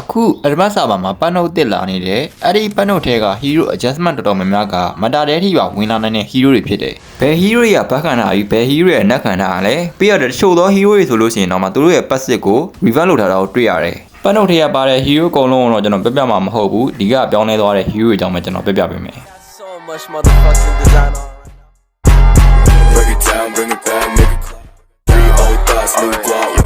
အခုအဒမတ်ဆာဘာမှာပန်းနှုတ်တစ်လာနေတယ်အဲ့ဒီပန်းနှုတ်ထဲက hero adjustment တော်တော်များများကမတာတဲ့ထိပါဝင်လာနိုင်တဲ့ hero တွေဖြစ်တယ်ဘယ် hero တွေကဘက်ခံတာပြီးဘယ် hero ရဲ့နက်ခံတာလဲပြီးတော့တချို့သော hero တွေဆိုလို့ရှိရင်တော့မှသူတို့ရဲ့ passive ကို revert လုပ်ထားတာကိုတွေ့ရတယ်ပန်းနှုတ်ထဲကပါတဲ့ hero အကုန်လုံးကိုတော့ကျွန်တော်ပြပြမှာမဟုတ်ဘူးဒီကပြောင်းလဲသွားတဲ့ hero တွေအကြောင်းပဲကျွန်တော်ပြပြပေးမယ် So much motherfucking design on. Break it down, bring it back, make it clap. Three old thoughts, new guap.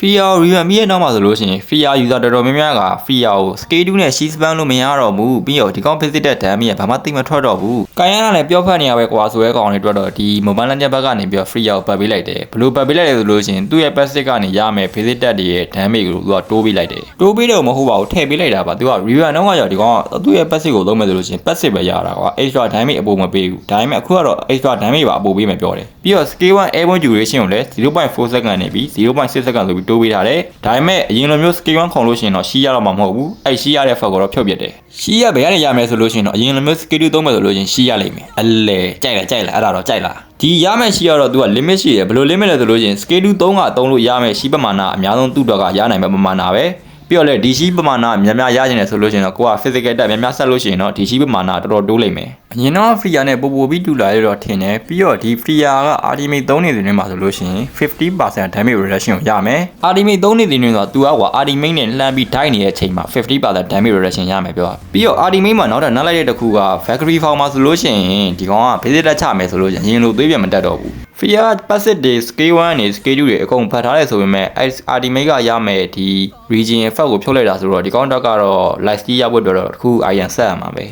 Fear revamp ရဲ့နောက်မှာဆိုလို့ရှိရင် Fear user တော်တော်များများက Fear ကို schedule နဲ့ sheet span လို့မရတော့ဘူးပြီးတော့ဒီကောင် visit တဲ့ damage ကဘာမှသိမထွက်တော့ဘူး။ကိုင်ရနာလည်းပြောဖတ်နေရပဲကွာဆိုရဲကောင်တွေတွေ့တော့ဒီ mobile legend ဘက်ကနေပြီးတော့ Fear ကိုပတ်ပေးလိုက်တယ်။ဘလို့ပတ်ပေးလိုက်လဲဆိုလို့ရှိရင်သူ့ရဲ့ passive ကနေရမယ် visit တက်တွေရဲ့ damage ကိုသူကတိုးပေးလိုက်တယ်။တိုးပေးတယ်မဟုတ်ပါဘူးထည့်ပေးလိုက်တာပါ။သူက revamp တော့ကကြောဒီကောင်ကသူ့ရဲ့ passive ကိုသုံးမယ်ဆိုလို့ရှိရင် passive ပဲရတာကွာ extra damage အပိုမပေးဘူး။ဒါပေမဲ့အခုကတော့ extra damage ပါအပိုပေးမယ်ပြောတယ်။ပြီးတော့ scale 1 airborne duration ကိုလည်း0.4 second နေပြီး0.6 second ဆိုပြီးတိုးပေးထားတယ်။ဒါပေမဲ့အရင်လိုမျိုး scale 1ခုံလို့ရှိရင်တော့ရှီးရတော့မှာမဟုတ်ဘူး။အဲ့ရှီးရတဲ့ fact ကိုတော့ဖြုတ်ပြတယ်။ရှီးရဘယ်ကနေရမယ်ဆိုလို့ရှိရင်တော့အရင်လိုမျိုး scale 2သုံးမယ်ဆိုလို့ရှိရင်ရှီးရလိမ့်မယ်။အလဲကြိုက်လားကြိုက်လားအဲ့ဒါတော့ကြိုက်လား။ဒီရမယ်ရှီးရတော့ तू က limit ရှိတယ်ဘယ်လို limit လဲဆိုလို့ရှိရင် scale 2 3က3လို့ရမယ်ရှီးပမာဏအများဆုံးသူ့တော့ကရနိုင်မဲ့ပမာဏပဲ။ ပြီးတော့လေဒီရှိပမာဏများများရကျင်တယ်ဆိုလို့ရှိရင်တော့ကိုက physical တက်များများဆက်လို့ရှိရင်တော့ဒီရှိပမာဏတော်တော်တိုးလိမ့်မယ်။အရင်တော့ Freya နဲ့ပို့ပို့ပြီးတူလာရတော့ထင်တယ်ပြီးတော့ဒီ Freya က Ultimate 3နေစဉ်တွေမှာဆိုလို့ရှိရင်50% damage reduction ကိုရမယ်။ Ultimate 3နေစဉ်တွေဆိုတော့ तू ကကွာ Ultimate နဲ့လှမ်းပြီး die နေတဲ့အချိန်မှာ50% damage reduction ရမယ်ပြော။ပြီးတော့ Ultimate မှာနောက်ထပ်နောက်လိုက်တဲ့တစ်ခုက Factory Form မှာဆိုလို့ရှိရင်ဒီကောင်က basic တက်ချမယ်ဆိုလို့ရှိရင်ရင်လိုသွေးပြန်မတက်တော့ဘူး။ Fear passive တွေ scale 1နေ scale 2တွေအကုန်ဖတ်ထားတယ်ဆိုပေမဲ့ ultimate ကရမယ်ဒီ region effect ကိုဖြုတ်လိုက်တာဆိုတော့ဒီကောင်တက်ကတော့ light steal ရဖို့အတွက်တော့တစ်ခု iron ဆက်ရမှာပဲ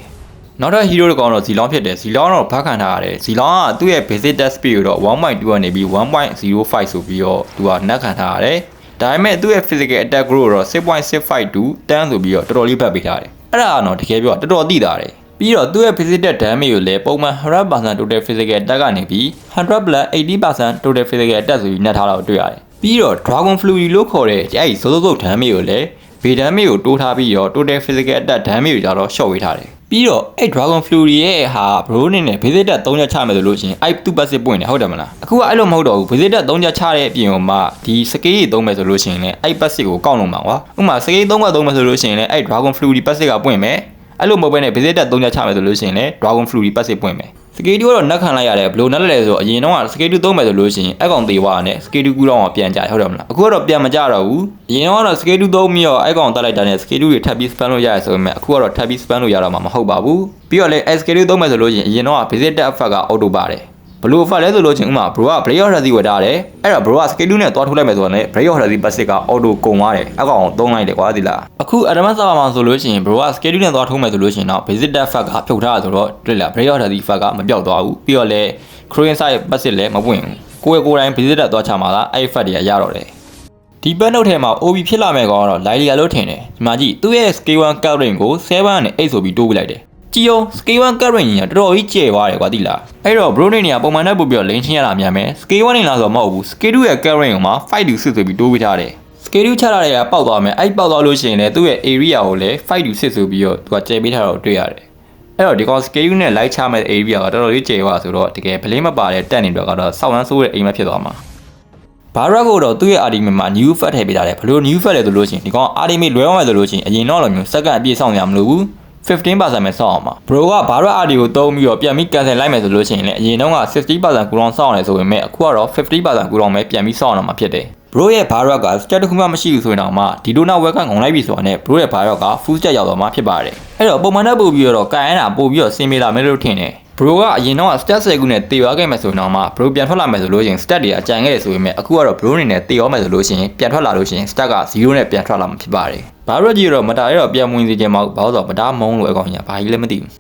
နောက်ထပ် hero တစ်ကောင်တော့ဇီလောင်းဖြစ်တယ်ဇီလောင်းတော့ဖတ်ခံထားရတယ်ဇီလောင်းကသူ့ရဲ့ basic test speed ကိုတော့1.2ကနေပြီး1.05ဆိုပြီးတော့သူကနှက်ခံထားရတယ်ဒါပေမဲ့သူ့ရဲ့ physical attack growth တော့6.652တန်းဆိုပြီးတော့တော်တော်လေးဖတ်ပေးထားတယ်အဲ့ဒါကတော့တကယ်ပြောတော်တော်သိတာတယ် ပြီးတော့သူ့ရဲ့ physical damage ကိုလည်းပုံမှန်100% total physical attack ကနေပြီး100 plus 80% total physical attack ဆိုပြီးနှက်ထားတာကိုတွေ့ရတယ်ပြီးတော့ dragon flurry လို့ခေါ်တဲ့အဲ့ဒီဇိုးဇိုးဇုတ် damage ကိုလည်းဘေဒမ်းမေကိုတိုးထားပြီးတော့ total physical attack damage ကိုကြတော့ short ဝေးထားတယ်ပြီးတော့အဲ့ dragon flurry ရဲ့ဟာ bro နေနဲ့ basic attack 3ချက်ချမယ်ဆိုလို့ရှိရင်အဲ့သူ့ passive ပွင့်တယ်ဟုတ်တယ်မလားအခုကအဲ့လိုမဟုတ်တော့ဘူး basic attack 3ချက်ချတဲ့အပြင်ကမှဒီ scale ကြီးသုံးမယ်ဆိုလို့ရှိရင်လည်းအဲ့ passive ကိုကောက်လို့မှာကွာဥပမာ scale 3ကသုံးမယ်ဆိုလို့ရှိရင်လည်းအဲ့ dragon flurry passive ကပွင့်မယ် အဲ့လိုမဟုတ်ဘဲနဲ့ basic attack 3ချက်ချမယ်ဆိုလို့ရှိရင်လည်း dragon flurry passive ပွင့်မယ်စကေတူကတော့နက်ခံလိုက်ရတယ်ဘလို့နက်လဲဆိုအရင်တော့စကေတူသုံးမယ်ဆိုလို့ရှိရင်အကောင်သေးွားနဲ့စကေတူကူတော့ပြန်ကြဟုတ်တယ်မလားအခုကတော့ပြန်မကြတော့ဘူးအရင်တော့စကေတူသုံးပြီးတော့အကောင်တက်လိုက်တာနဲ့စကေတူတွေထပ်ပြီး span လို့ရတယ်ဆိုပေမဲ့အခုကတော့ထပ်ပြီး span လို့ရတော့မှာမဟုတ်ပါဘူးပြီးတော့လေစကေတူသုံးမယ်ဆိုလို့ရှိရင်အရင်တော့ basic attack effect က auto ပါတယ် ဘလို့ effect လဲဆိုလို့ချင်းဥမာ bro က break of healthy ဝယ်ထားတယ်အဲ့တော့ bro က schedule နဲ့သွားထိုးလိုက်မယ်ဆိုတော့လည်း break of healthy passive က auto ကုန်သွားတယ်အကောင်သုံးလိုက်တယ်ကွာဒီလားအခု advanced server မှာဆိုလို့ရှိရင် bro က schedule နဲ့သွားထိုးမယ်ဆိုလို့ရှိရင်တော့ basic effect ကဖြုတ်ထားတာဆိုတော့တွေ့လား break of healthy effect ကမပြောက်သွားဘူးပြီးတော့လည်း crane side passive လည်းမပွင့်ဘူးကိုယ့်ရဲ့ကိုယ်တိုင် basic တက်သွားချမှာလားအဲ့ effect တွေကရတော့တယ်ဒီဘက်နှုတ်ထဲမှာ OB ဖြစ်လာမယ်ကောင်ကတော့ Lylia လို့ထင်တယ်ဒီမှာကြည့်သူ့ရဲ့ scale 1 covering ကို7နဲ့8ဆိုပြီးတိုးပြလိုက်တယ် ကြည်အောင် scale 1 current ကြီးကတော်တော်ကြီးကျယ်သွားတယ်ကွာတိလားအဲ့တော့ bro နေနေကပုံမှန်နဲ့ပို့ပြီးတော့ link ချင်းရတာများမယ် scale 1နေလားဆိုတော့မဟုတ်ဘူး scale 2ရဲ့ current ကိုမှ5 to 6ဆိုပြီးတိုးပေးထားတယ် scale 2ချလာတဲ့ကပေါက်သွားမယ်အဲ့ပေါက်သွားလို့ရှိရင်လည်းသူ့ရဲ့ area ကိုလည်း5 to 6ဆိုပြီးတော့သူကကျယ်ပေးထားတော့တွေ့ရတယ်အဲ့တော့ဒီကောင် scale နဲ့ light ချမဲ့ area ကတော်တော်လေးကျယ်သွားဆိုတော့တကယ်ဗလင်းမပါတဲ့တက်နေတော့ကတော့စောက်ရမ်းဆိုးတဲ့အိမ်မဖြစ်သွားမှာဘာရက်ကိုတော့သူ့ရဲ့ RDM မှာ new fat ထည့်ပေးထားတယ်ဘလို့ new fat လဲဆိုလို့ရှိရင်ဒီကောင် RDM လွဲအောင်မယ်ဆိုလို့ရှိရင်အရင်တော့လိုမျိုးစက္ကန့်အပြည့်စောင့်ရမလို့ဘူး 15%ပဲစောင့်အောင်ပါ bro ကဘာရက် RD ကိုသုံးပြီးတော့ပြန်ပြီး cancel လိုက်မယ်ဆိုလို့ရှိရင်လည်းအရင်တုန်းက60%ကူတောင်စောင့်ရတယ်ဆိုပေမဲ့အခုကတော့50%ကူတောင်ပဲပြန်ပြီးစောင့်ရမှာဖြစ်တယ် bro ရဲ့ဘာရက်က stat တစ်ခုမှမရှိဘူးဆိုရင်တော့မှဒီလိုနောက်ဝက်ကငုံလိုက်ပြီဆိုတာနဲ့ bro ရဲ့ဘာရက်က full stat ရောက်သွားမှာဖြစ်ပါတယ်အဲ့တော့ပုံမှန်နဲ့ပို့ပြီးတော့ကန်ရတာပို့ပြီးတော့စင်မေးလာမယ်လို့ထင်တယ် bro ကအရင်တော့ stat 10ခုနဲ့တေသွားခဲ့မယ်ဆိုရင်တော့မှ bro ပြန်ထွက်လာမယ်ဆိုလို့ရှိရင် stat တွေအကြံခဲ့တယ်ဆိုပေမဲ့အခုကတော့ bro အနေနဲ့တေရောမယ်ဆိုလို့ရှိရင်ပြန်ထွက်လာလို့ရှိရင် stat က0နဲ့ပြန်ထွက်လာမှာဖြစ်ပါတယ်ဘာရက်ကြီးတော့မတားရတော့ပြန်ဝင်စီခြင်းမဟုတ်ဘာလို့ဆိုတော့မတားမုံလို့အကောင်ကြီးဘာကြီးလည်းမသိဘူး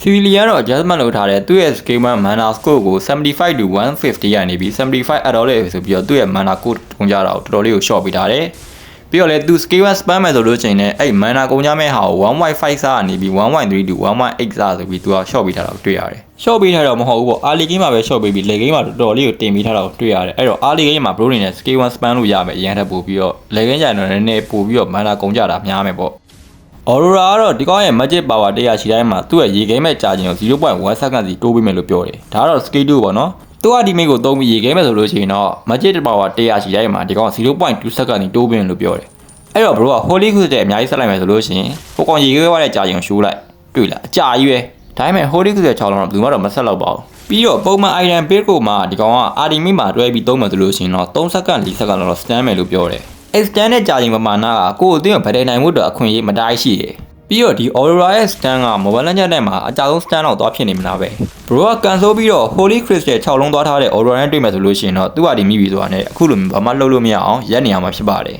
Civilian တော့ adjustment လုပ်ထားတဲ့သူ့ရဲ့ scale mana score ကို75 to 150ရနေပြီး75 at all လေဆိုပြီးတော့သူ့ရဲ့ mana code ကုန်ကြတာကိုတော်တော်လေးကို short ပေးထားတယ်။ ပြီးတော့လည်းသူ scale 1 spam မယ်ဆိုလို့ချိန်နဲ့အဲ့ mana ကုန်ကြမဲ့ဟာကို1.5စာကနေပြီး 1.3 to 1.8စာဆိုပြီးသူက short ပေးထားတာကိုတွေ့ရတယ်။ short ပေးထားတော့မဟုတ်ဘူးပေါ့ early game မှာပဲ short ပေးပြီး late game မှာတော်တော်လေးကိုတင်ပေးထားတာကိုတွေ့ရတယ်။အဲ့တော့ early game မှာ bro နေနဲ့ scale 1 spam လို့ရမယ်အရင်ထပ်ပို့ပြီးတော့ late game ကျရင်တော့နည်းနည်းပို့ပြီးတော့ mana ကုန်ကြတာများမယ်ပေါ့။ Aurora ကတော့ဒီကောင်းရဲ့ magic power 100ရှိတိုင်းမှာသူ့ရဲ့ရေခဲမဲ့ကြာခြင်းကို0.1 second စီတိုးပေးမယ်လို့ပြောတယ်။ဒါကတော့ scale 2ပေါ့နော်။ သူကဒီမိတ်ကိုသုံးပြီးရေခဲမဲ့ဆိုလို့ရှိရင်တော့ magic power 100ရှိတိုင်းမှာဒီကောင်0.2စက္ကန့်တိုးပင်းလို့ပြောတယ်အဲ့တော့ bro က holy cruise တဲ့အများကြီးဆက်လိုက်မယ်ဆိုလို့ရှိရင်ဟိုကောင်ရေခဲသွားတဲ့ကြာရင်ရှိုးလိုက်တွေ့လားအကြာကြီးပဲဒါပေမဲ့ holy cruise 6လုံးတော့ဘယ်သူမှတော့မဆက်တော့ပါဘူးပြီးတော့ပုံမှန် item build ကိုမှဒီကောင်က RDMI မှာတွဲပြီးသုံးမယ်ဆိုလို့ရှိရင်တော့3စက္ကန့်4စက္ကန့်လောက်တော့ stand မယ်လို့ပြောတယ် extend တဲ့ကြာရင်ပမာဏကကိုယ့်အသိကိုဗဒယ်နိုင်မှုတော့အခွင့်အရေးမတိုင်းရှိတယ် ပြီးတော့ဒီ Aurora ရဲ့ stand က Mobile Legends နဲ့မှာအကြဆုံး stand တော့သွားဖြစ်နေမလားပဲ bro ကကန်ဆိုးပြီးတော့ Holy Crystal 6လုံးသွားထားတဲ့ Aurora နဲ့တွေ့မယ်ဆိုလို့ရှိရင်တော့သူ့ဟာဒီမိပြီဆိုတာနဲ့အခုလိုမျိုးဘာမှလှုပ်လို့မရအောင်ရက်နေရမှာဖြစ်ပါတယ်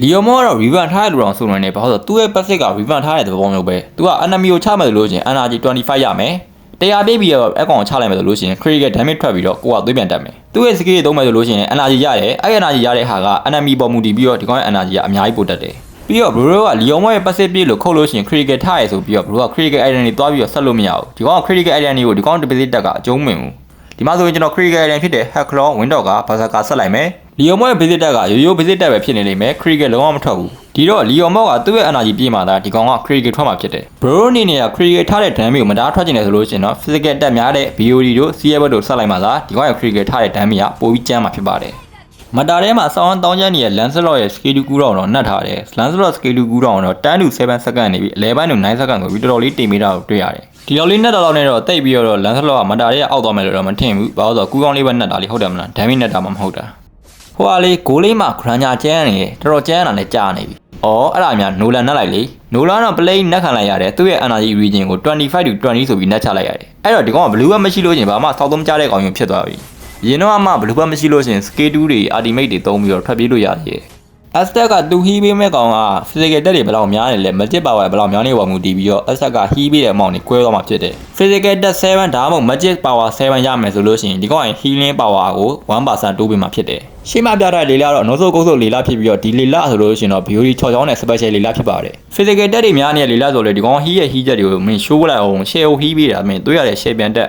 လီယိုမောကတော့ revamp ထားတဲ့လူတော်ဆိုနေတယ်ဘာလို့လဲဆိုတော့သူ့ရဲ့ passive က revamp ထားတဲ့သဘောမျိုးပဲသူက enemy ကိုချမယ်ဆိုလို့ရှိရင် energy 25ရမယ်တရားပြည့်ပြီးတော့အကောင်ချလိုက်မယ်ဆိုလို့ရှိရင် critical damage ထွက်ပြီးတော့ကိုကသွေးပြန်တက်မယ်သူ့ရဲ့ skill တွေသုံးမယ်ဆိုလို့ရှိရင် energy ရတယ်အဲ့ energy ရတဲ့ဟာက enemy ပေါ်မူတည်ပြီးတော့ဒီကောင်ရဲ့ energy ကအများကြီးပိုတက်တယ် ပြီးတော့ bro ကလီယိုမောရဲ့ passive ပြည့်လို့ခုတ်လို့ရှိရင် critical ထားရဆိုပြီးတော့ bro က critical item တွေတွားပြီးတော့ဆက်လို့မရဘူးဒီကောင်က critical item တွေကိုဒီကောင် deposit တက်ကအကျုံးမဝင်ဘူးဒီမှာဆိုရင်ကျွန်တော် critical item ဖြစ်တဲ့ hack claw window က berserker ဆက်လိုက်မယ်လီယိုမောရဲ့ visit တက်ကရိုးရိုး visit တက်ပဲဖြစ်နေလိမ့်မယ် critical လုံးဝမထွက်ဘူးဒီတော့လီယိုမောကသူ့ရဲ့ energy ပြည့်မှာဒါဒီကောင်က critical ထွက်မှာဖြစ်တယ် bro အနေနဲ့က critical ထားတဲ့ damage ကိုမတားထွက်ကျင်တယ်ဆိုလို့ရှိရင်တော့ physical တက်များတဲ့ BOD တို့ CF တို့ဆက်လိုက်မှာသာဒီကောင်ရဲ့ critical ထားတဲ့ damage ကပိုပြီးကျန်းမှာဖြစ်ပါတယ် မတာထဲမှာစောင်းတောင်းချမ်းနေတဲ့ Lancelot ရဲ့ scale ကူးတော့တော့နှက်ထားတယ် Lancelot scale ကူးတော့တော့10 to 7 second နေပြီး11 to 9 second ကိုပြီးတော်တော်လေးတင်ပေးတာကိုတွေ့ရတယ်ဒီလောက်လေးနှက်တော်လောက်နဲ့တော့တိတ်ပြီးတော့ Lancelot ကမတာရဲ့အောက်သွားမယ်လို့တော့မထင်ဘူးဘာလို့ဆိုတော့ကူးကောင်းလေးပဲနှက်တာလေးဟုတ်တယ်မလား damage နှက်တာမှမဟုတ်တာဟိုဟာလေးဂိုးလေးမှာခရန်ညာကျန်းနေတယ်တော်တော်ကျန်းတာလည်းကြာနေပြီ။အော်အဲ့ဒါများနိုလန်နှက်လိုက်လေ။နိုလန်တော့ play နှက်ခံလိုက်ရတယ်သူ့ရဲ့ energy region ကို25 to 20ဆိုပြီးနှက်ချလိုက်ရတယ်။အဲ့တော့ဒီကောင်က blue ဘတ်မရှိလို့ချင်းဘာမှစောက်သုံးကြတဲ့ကောင်မျိုးဖြစ်သွားပြီ။ ရင်တော့အမှ blue ဘတ်မရှိလို့ချင်း scale 2တွေ ultimate တွေသုံးပြီးတော့ထွက်ပြေးလို့ရတယ်။ Aztec ကသူဟီးပေးမဲ့ကောင်က physical တက်တွေဘယ်လောက်များနေလဲ magic power ဘယ်လောက်များနေပေါ်မူတည်ပြီးတော့ Aztec ကဟီးပေးတဲ့အမောင့်တွေကွဲသွားမှာဖြစ်တယ်။ physical တက်7ဒါမှမဟုတ် magic power 7ရမယ်ဆိုလို့ရှိရင်ဒီကောင်က healing power ကို1%တိုးပေးမှာဖြစ်တယ်။ရှေ့မှာပြတဲ့လေလာတော့နှုတ်ဆုပ်ကုတ်ဆုပ်လေလာဖြစ်ပြီးတော့ဒီလေလာဆိုလို့ရှိရင်တော့ BOD 6ချောင်းနဲ့ special လေလာဖြစ်ပါတယ်။ physical တက်တွေများနေတဲ့လေလာဆိုလေဒီကောင်ဟီးရဲ့ဟီးချက်တွေကိုမင်း show လိုက်အောင် share ဟီးပေးတာမင်းတွေ့ရတဲ့ share ပြန်တက်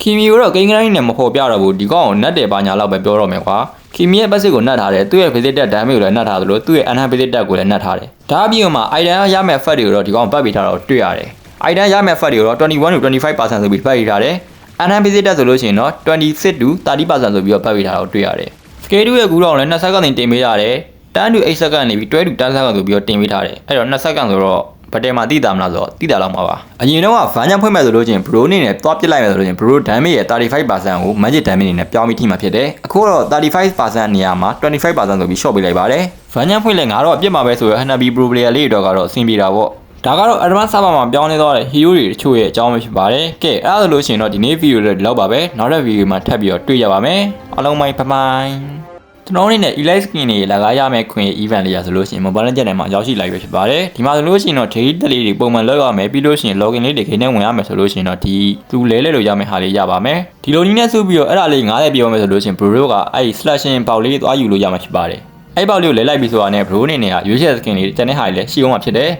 ခီမီကိုတော့ကိန်းကတိုင်းနဲ့မဖော်ပြတော့ဘူးဒီကောင်ကိုနတ်တယ်ပါညာလောက်ပဲပြောတော့မယ်ကွာခီမီရဲ့ပတ်စစ်ကိုနတ်ထားတယ်သူ့ရဲ့ visit တက် damage ကိုလည်းနတ်ထားသလိုသူ့ရဲ့ unhand visit တက်ကိုလည်းနတ်ထားတယ်ဒါအပြင်မှာ item ရမယ့် fat တွေကိုတော့ဒီကောင်ပတ်ပေးထားတော့တွေ့ရတယ် item ရမယ့် fat တွေကိုတော့21 to 25%ဆိုပြီးပတ်ပေးထားတယ် unhand visit တက်ဆိုလို့ရှိရင်တော့26 to 30%ဆိုပြီးတော့ပတ်ပေးထားတော့တွေ့ရတယ် scale ရဲ့ကူတော့လည်း2စက္ကန့်တင်ပေးရတယ်10 to 8စက္ကန့်နေပြီး12 to 10စက္ကန့်ဆိုပြီးတော့တင်ပေးထားတယ်အဲ့တော့2စက္ကန့်ဆိုတော့ ဘတ်တယ်မှာတိတာမလားဆိုတော့တိတာလောက်မှာပါအရင်တော့ကဗန်ချန်ဖွင့်မဲ့ဆိုလို့ချင်း bro အနေနဲ့သွားပစ်လိုက်မယ်ဆိုလို့ချင်း bro damage ရဲ့35%ကို magic damage အနေနဲ့ပြောင်းပြီးထိမှာဖြစ်တယ်အခုတော့35%နေရာမှာ25%ဆိုပြီး short ပေးလိုက်ပါတယ်ဗန်ချန်ဖွင့်လဲငါတော့အပြစ်မှာပဲဆိုရ Hanabi Pro Player လေးတွေတော့ကတော့အဆင်ပြေတာပေါ့ဒါကတော့ advanced server မှာပြောင်းလဲသွားတဲ့ hero တွေတချို့ရဲ့အကြောင်းပဲဖြစ်ပါတယ်။ကဲအဲ့ဒါဆိုလို့ရှိရင်တော့ဒီနေ့ video လေးဒီလောက်ပါပဲ။နောက်တဲ့ video မှာထပ်ပြီးတော့တွေ့ရပါမယ်။အားလုံးဘိုင်ဘိုင် ကျွန်တော်အနေနဲ့ elite skin တွေလကားရမယ့်ခွင့် event လေးရဆိုလို့ရှိရင် mobile legend ထဲမှာရောက်ရှိလိုက်ပဲဖြစ်ပါတယ်ဒီမှာဆိုလို့ရှိရင်တော့ daily တက်လေးတွေပုံမှန်လောက်ရမယ်ပြီးလို့ရှိရင် login လေးတွေခိနေဝင်ရမယ်ဆိုလို့ရှိရင်တော့ဒီသူလဲလဲလို့ရမယ့်ဟာလေးရပါမယ်ဒီလိုနည်းနဲ့ဆိုပြီးတော့အဲ့ဒါလေး90ပြောမယ်ဆိုလို့ရှိရင် bro ကအဲ့ဒီ slashing ပေါက်လေးသွားယူလို့ရမှာဖြစ်ပါတယ်အဲ့ပေါက်လေးကိုလဲလိုက်ပြီးဆိုတာနဲ့ bro အနေနဲ့ကရွေးချယ် skin တွေတန်တဲ့ဟာတွေလည်းရှိအောင်မှာဖြစ်တယ်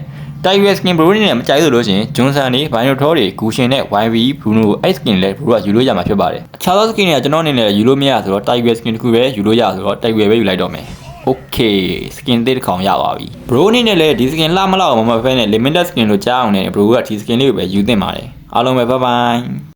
တိုက်ရွယ် skin bro နဲ့မကြိုက်ဆိုလို့ရှိရင် Johnson တွေ Binotor တွေ Gushin နဲ့ YV Bruno အဲ့ skin လည်း bro ကယူလို့ရမှာဖြစ်ပါတယ်အခြားသော skin တွေကကျွန်တော်အနေနဲ့ယူလို့မရဆိုတော့တိုက်ရွယ် skin တစ်ခုပဲယူလို့ရဆိုတော့တိုက်ရွယ်ပဲယူလိုက်တော့မယ် Okay skin သေးတစ်ခေါင်ရပါပြီ bro အနေနဲ့လည်းဒီ skin လှမလောက်မမဖဲနဲ့ limited skin လို့ကြားအောင်နဲ့ bro ကဒီ skin လေးကိုပဲယူသင့်ပါတယ်အားလုံးပဲ bye bye